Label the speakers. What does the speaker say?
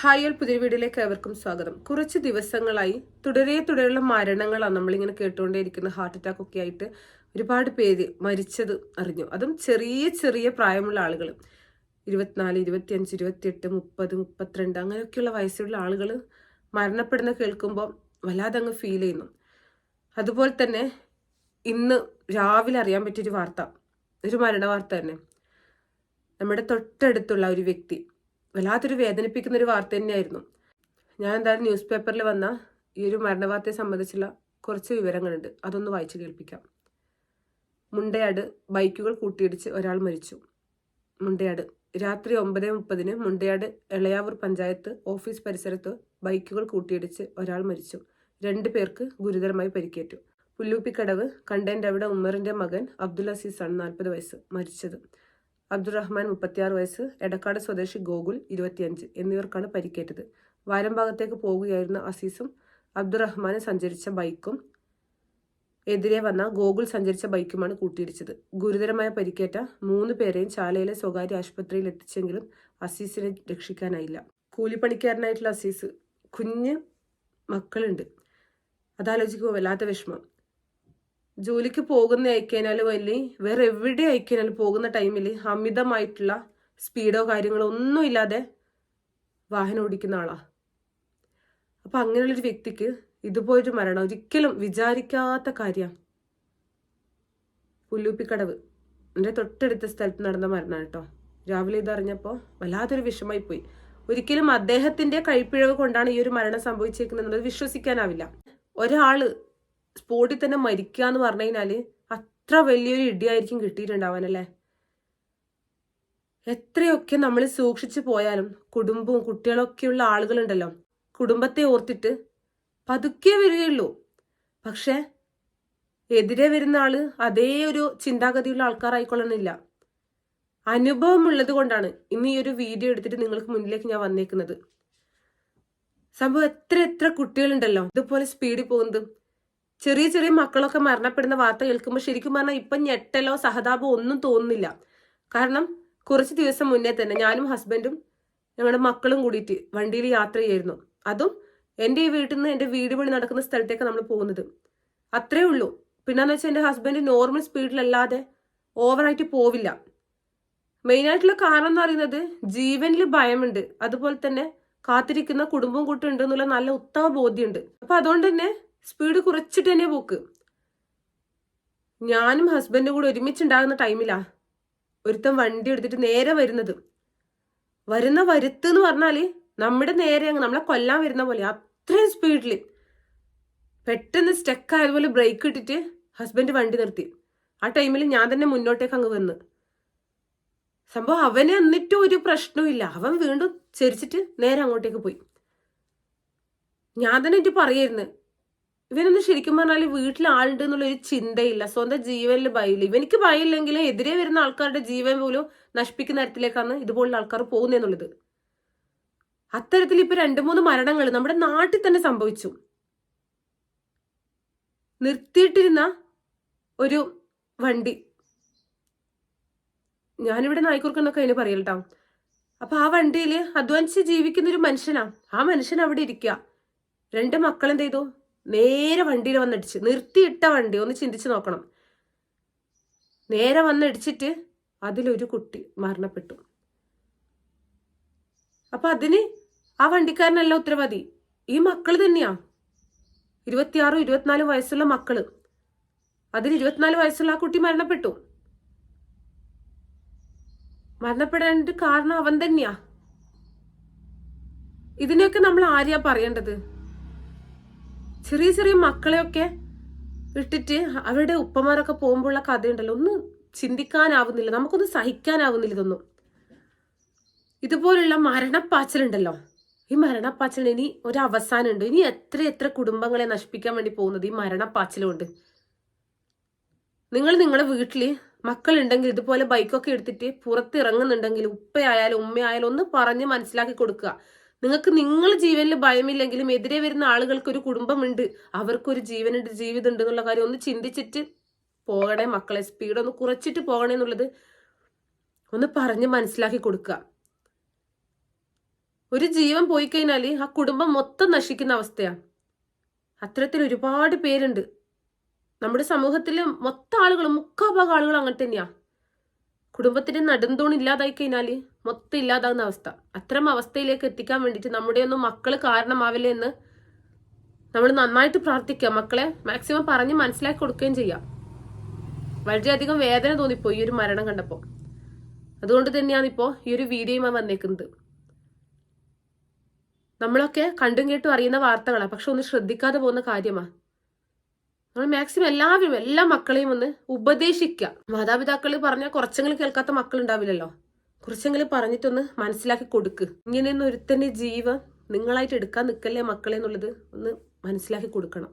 Speaker 1: Hi all പുതിയ വീഡിയോയിലേക്ക് ഏവർക്കും സ്വാഗതം. കുറച്ച് ദിവസങ്ങളായി തുടരെ തുടരെയുള്ള മരണങ്ങളാണ് നമ്മളിങ്ങനെ കേട്ടുകൊണ്ടേയിരിക്കുന്ന ഹാർട്ട് അറ്റാക്ക് ഒക്കെ ആയിട്ട് ഒരുപാട് പേര് മരിച്ചത് അറിഞ്ഞു. അതും ചെറിയ ചെറിയ പ്രായമുള്ള ആളുകൾ ഇരുപത്തിനാല് ഇരുപത്തിയഞ്ച് ഇരുപത്തിയെട്ട് മുപ്പത് മുപ്പത്തിരണ്ട് അങ്ങനെയൊക്കെയുള്ള വയസ്സുള്ള ആളുകൾ മരണപ്പെടുന്ന കേൾക്കുമ്പോൾ വല്ലാതെ അങ്ങ് ഫീൽ ചെയ്യുന്നു. അതുപോലെ തന്നെ ഇന്ന് രാവിലെ അറിയാൻ പറ്റിയൊരു വാർത്ത. ഒരു മരണ വാർത്ത തന്നെ. നമ്മുടെ തൊട്ടടുത്തുള്ള ഒരു വ്യക്തി വല്ലാത്തൊരു വേദനിപ്പിക്കുന്ന ഒരു വാർത്ത തന്നെയായിരുന്നു. ഞാൻ എന്തായാലും ന്യൂസ് പേപ്പറിൽ വന്ന ഈ ഒരു മരണവാർത്തയെ സംബന്ധിച്ചുള്ള കുറച്ച് വിവരങ്ങളുണ്ട്. അതൊന്ന് വായിച്ചു കേൾപ്പിക്കാം. മുണ്ടയാട് ബൈക്കുകൾ കൂട്ടിയിടിച്ച് ഒരാൾ മരിച്ചു. മുണ്ടയാട് രാത്രി ഒമ്പത് മുപ്പതിന് മുണ്ടയാട് എളയാവൂർ പഞ്ചായത്ത് ഓഫീസ് പരിസരത്ത് ബൈക്കുകൾ കൂട്ടിയിടിച്ച് ഒരാൾ മരിച്ചു. രണ്ടു പേർക്ക് ഗുരുതരമായി പരിക്കേറ്റു. പുല്ലൂപ്പിക്കടവ് കണ്ടന്റ് അവിടെ ഉമ്മറിന്റെ മകൻ അബ്ദുൽ അസീസാണ് നാൽപ്പത് വയസ്സ് മരിച്ചത്. അബ്ദുറഹ്മാൻ മുപ്പത്തിയാറ് വയസ്സ് എടക്കാട് സ്വദേശി ഗോകുൽ ഇരുപത്തിയഞ്ച് എന്നിവർക്കാണ് പരിക്കേറ്റത്. വാരം ഭാഗത്തേക്ക് പോകുകയായിരുന്ന അസീസും അബ്ദുറഹ്മാന് സഞ്ചരിച്ച ബൈക്കും എതിരെ വന്ന ഗോകുൽ സഞ്ചരിച്ച ബൈക്കുമാണ് കൂട്ടിയിടിച്ചത്. ഗുരുതരമായ പരിക്കേറ്റ മൂന്ന് പേരെയും ചാലയിലെ സ്വകാര്യ ആശുപത്രിയിൽ എത്തിച്ചെങ്കിലും അസീസിനെ രക്ഷിക്കാനായില്ല. കൂലിപ്പണിക്കാരനായിട്ടുള്ള അസീസ് കുഞ്ഞ് മക്കളുണ്ട്. അതാലോചിക്കുമ്പോൾ വല്ലാത്ത വിഷമം. ജോലിക്ക് പോകുന്ന അയക്കാനാൽ വലിയ വേറെ എവിടെ അയക്കാനാൽ പോകുന്ന ടൈമിൽ അമിതമായിട്ടുള്ള സ്പീഡോ കാര്യങ്ങളോ ഒന്നും ഇല്ലാതെ വാഹനം ഓടിക്കുന്ന ആളാ. അപ്പൊ അങ്ങനെയുള്ളൊരു വ്യക്തിക്ക് ഇതുപോലൊരു മരണം ഒരിക്കലും വിചാരിക്കാത്ത കാര്യം പുല്ലൂപ്പിക്കടവ്. എന്റെ തൊട്ടടുത്ത സ്ഥലത്ത് നടന്ന മരണമാണ് കേട്ടോ. രാവിലെ ഇതറിഞ്ഞപ്പോൾ വല്ലാത്തൊരു വിഷമായി പോയി. ഒരിക്കലും അദ്ദേഹത്തിന്റെ കഴിപ്പിഴവ് കൊണ്ടാണ് ഈ ഒരു മരണം സംഭവിച്ചേക്കുന്നത് എന്നുള്ളത് വിശ്വസിക്കാനാവില്ല. ഒരാൾ സ്പോട്ടിൽ തന്നെ മരിക്കുക എന്ന് പറഞ്ഞു കഴിഞ്ഞാൽ അത്ര വലിയൊരു ഇടിയായിരിക്കും കിട്ടിയിട്ടുണ്ടാവാനല്ലേ? എത്രയൊക്കെ നമ്മൾ സൂക്ഷിച്ചു പോയാലും കുടുംബവും കുട്ടികളൊക്കെയുള്ള ആളുകളുണ്ടല്ലോ. കുടുംബത്തെ ഓർത്തിട്ട് പതുക്കെ വരികയുള്ളൂ. പക്ഷെ എതിരെ വരുന്ന ആൾ അതേ ഒരു ചിന്താഗതിയുള്ള ആൾക്കാരായിക്കൊള്ളണമെന്നില്ല. അനുഭവമുള്ളത് കൊണ്ടാണ് ഇന്ന് ഈ ഒരു വീഡിയോ എടുത്തിട്ട് നിങ്ങൾക്ക് മുന്നിലേക്ക് ഞാൻ വന്നേക്കുന്നത്. സംഭവം എത്ര എത്ര കുട്ടികളുണ്ടല്ലോ. ഇതുപോലെ സ്പീഡിൽ പോകുന്നത് ചെറിയ ചെറിയ മക്കളൊക്കെ മരണപ്പെടുന്ന വാർത്ത കേൾക്കുമ്പോൾ ശരിക്കും പറഞ്ഞാൽ ഇപ്പം ഞെട്ടലോ സഹതാപോ ഒന്നും തോന്നുന്നില്ല. കാരണം കുറച്ച് ദിവസം മുന്നേ തന്നെ ഞാനും ഹസ്ബൻഡും ഞങ്ങളുടെ മക്കളും കൂടിയിട്ട് വണ്ടിയിൽ യാത്ര ചെയ്യായിരുന്നു അതും എന്റെ ഈ വീട്ടിൽ നിന്ന് എന്റെ വീട് പണി നടക്കുന്ന സ്ഥലത്തേക്ക് നമ്മൾ പോകുന്നത്. അത്രേ ഉള്ളൂ. പിന്നെന്ന് വെച്ചാൽ എന്റെ ഹസ്ബൻഡ് നോർമൽ സ്പീഡിലല്ലാതെ ഓവറായിട്ട് പോവില്ല. മെയിനായിട്ടുള്ള കാരണം എന്ന് പറയുന്നത് ജീവനിൽ ഭയമുണ്ട്. അതുപോലെ തന്നെ കാത്തിരിക്കുന്ന കുടുംബം കൂട്ടുണ്ട് എന്നുള്ള നല്ല ഉത്തമ ബോധ്യമുണ്ട്. അപ്പൊ അതുകൊണ്ട് തന്നെ സ്പീഡ് കുറച്ചിട്ട് തന്നെ പോക്ക്. ഞാനും ഹസ്ബൻഡും കൂടെ ഒരുമിച്ചുണ്ടാകുന്ന ടൈമിലാ ഒരുത്തൻ വണ്ടി എടുത്തിട്ട് നേരെ വരുന്നത്. വരുന്ന വരുത്ത് എന്ന് പറഞ്ഞാൽ നമ്മുടെ നേരെ അങ്ങ് നമ്മളെ കൊല്ലാൻ വരുന്ന പോലെ അത്രയും സ്പീഡിൽ പെട്ടെന്ന് സ്റ്റക്ക് ആയതുപോലെ ബ്രേക്ക് ഇട്ടിട്ട് ഹസ്ബൻഡ് വണ്ടി നിർത്തി. ആ ടൈമിൽ ഞാൻ തന്നെ മുന്നോട്ടേക്ക് അങ്ങ് വന്ന്. സംഭവം അവനെ എന്നിട്ടും ഒരു പ്രശ്നവും അവൻ വീണ്ടും ചരിച്ചിട്ട് നേരെ അങ്ങോട്ടേക്ക് പോയി. ഞാൻ തന്നെ എനിക്ക് പറയായിരുന്നു ഇവനൊന്നും ശരിക്കും പറഞ്ഞാൽ വീട്ടിൽ ആളുണ്ട് എന്നുള്ള ഒരു ചിന്തയില്ല. സ്വന്തം ജീവനിൽ ഭയമില്ല. ഇവനിക്ക് ഭയമില്ലെങ്കിൽ എതിരെ വരുന്ന ആൾക്കാരുടെ ജീവൻ പോലും നശിപ്പിക്കുന്ന തരത്തിലേക്കാണ് ഇതുപോലുള്ള ആൾക്കാർ പോകുന്നതെന്നുള്ളത് അത്തരത്തിൽ ഇപ്പൊ രണ്ടു മൂന്ന് മരണങ്ങൾ നമ്മുടെ നാട്ടിൽ തന്നെ സംഭവിച്ചു. നിർത്തിയിട്ടിരുന്ന ഒരു വണ്ടി. ഞാനിവിടെ നായ്ക്കുറുക്കെന്നൊക്കെ അതിന് പറയട്ടോ അപ്പൊ ആ വണ്ടിയിൽ അധ്വാനിച്ച് ജീവിക്കുന്ന ഒരു മനുഷ്യനാ. ആ മനുഷ്യൻ അവിടെ ഇരിക്കുക രണ്ട് മക്കൾ എന്ത് ചെയ്തു നേരെ വണ്ടിയിൽ വന്നടിച്ച് നിർത്തിയിട്ട വണ്ടി ഒന്ന് ചിന്തിച്ച് നോക്കണം. നേരെ വന്നടിച്ചിട്ട് അതിലൊരു കുട്ടി മരണപ്പെട്ടു. അപ്പൊ അതിന് ആ വണ്ടിക്കാരനല്ല ഉത്തരവാദി. ഈ മക്കൾ തന്നെയാ. ഇരുപത്തിയാറും ഇരുപത്തിനാലും വയസ്സുള്ള മക്കൾ. അതിൽ ഇരുപത്തിനാല് വയസ്സുള്ള ആ കുട്ടി മരണപ്പെട്ടു. മരണപ്പെടേണ്ട കാരണം അവൻ തന്നെയാ. ഇതിനെയൊക്കെ നമ്മൾ ആരെയാ പറയേണ്ടത്? ചെറിയ ചെറിയ മക്കളെയൊക്കെ വിട്ടിട്ട് അവരുടെ ഉപ്പമാരൊക്കെ പോകുമ്പോഴുള്ള കഥയുണ്ടല്ലോ. ഒന്നും ചിന്തിക്കാനാവുന്നില്ല. നമുക്കൊന്നും സഹിക്കാനാവുന്നില്ല ഇതൊന്നും. ഇതുപോലുള്ള മരണപ്പാച്ചലുണ്ടല്ലോ. ഈ മരണപ്പാച്ചലിന് ഇനി ഒരു അവസാനമുണ്ട് ഇനി എത്ര എത്ര കുടുംബങ്ങളെ നശിപ്പിക്കാൻ വേണ്ടി പോകുന്നത് ഈ മരണപ്പാച്ചിലുണ്ട് നിങ്ങൾ നിങ്ങളുടെ വീട്ടിൽ മക്കളുണ്ടെങ്കിൽ ഇതുപോലെ ബൈക്കൊക്കെ എടുത്തിട്ട് പുറത്തിറങ്ങുന്നുണ്ടെങ്കിൽ ഉപ്പയായാലും ഉമ്മയായാലും ഒന്ന് പറഞ്ഞ് മനസ്സിലാക്കി കൊടുക്കുക. നിങ്ങൾക്ക് നിങ്ങൾ ജീവനിൽ ഭയമില്ലെങ്കിലും എതിരെ വരുന്ന ആളുകൾക്ക് ഒരു കുടുംബമുണ്ട്. അവർക്കൊരു ജീവനുണ്ട് ജീവിതം ഉണ്ട് എന്നുള്ള കാര്യം ഒന്ന് ചിന്തിച്ചിട്ട് പോകണേ മക്കളെ. സ്പീഡ് ഒന്ന് കുറച്ചിട്ട് പോകണേ എന്നുള്ളത് ഒന്ന് പറഞ്ഞ് മനസ്സിലാക്കി കൊടുക്കുക. ഒരു ജീവൻ പോയി കഴിഞ്ഞാൽ ആ കുടുംബം മൊത്തം നശിക്കുന്ന അവസ്ഥയാണ് അത്തരത്തിൽ ഒരുപാട് പേരുണ്ട്. നമ്മുടെ സമൂഹത്തിൽ മൊത്തം ആളുകളും മുക്കാഭാഗം ആളുകൾ അങ്ങനെ തന്നെയാ. കുടുംബത്തിന്റെ നടുന്തൂൺ ഇല്ലാതായി കഴിഞ്ഞാൽ മൊത്തം ഇല്ലാതാകുന്ന അവസ്ഥ. അത്തരം അവസ്ഥയിലേക്ക് എത്തിക്കാൻ വേണ്ടിയിട്ട് നമ്മുടെ ഒന്നും മക്കൾ കാരണമാവില്ല എന്ന് നമ്മൾ നന്നായിട്ട് പ്രാർത്ഥിക്കുക. മക്കളെ മാക്സിമം പറഞ്ഞ് മനസ്സിലാക്കി കൊടുക്കുകയും ചെയ്യാം. വളരെയധികം വേദന തോന്നിപ്പോയി ഈ ഒരു മരണം കണ്ടപ്പോൾ അതുകൊണ്ട് തന്നെയാണ് ഇപ്പോൾ ഈ ഒരു വീഡിയോയുമായി വന്നേക്കുന്നത്. നമ്മളൊക്കെ കണ്ടും കേട്ടും അറിയുന്ന വാർത്തകളാണ് പക്ഷെ ഒന്ന് ശ്രദ്ധിക്കാതെ പോകുന്ന കാര്യമാണ് നമ്മൾ മാക്സിമം എല്ലാവരും എല്ലാ മക്കളെയും ഒന്ന് ഉപദേശിക്കുക മാതാപിതാക്കൾ പറഞ്ഞാൽ കുറച്ചെങ്കിലും കേൾക്കാത്ത മക്കൾ ഉണ്ടാവില്ലല്ലോ കുറച്ചെങ്കിലും പറഞ്ഞിട്ടൊന്ന് മനസ്സിലാക്കി കൊടുക്ക്. ഇങ്ങനെയൊന്നും ഒരുത്തന്റെ ജീവൻ നിങ്ങളായിട്ട് എടുക്കാൻ നിൽക്കല്ലേ മക്കളെ എന്നുള്ളത് ഒന്ന് മനസ്സിലാക്കി കൊടുക്കണം.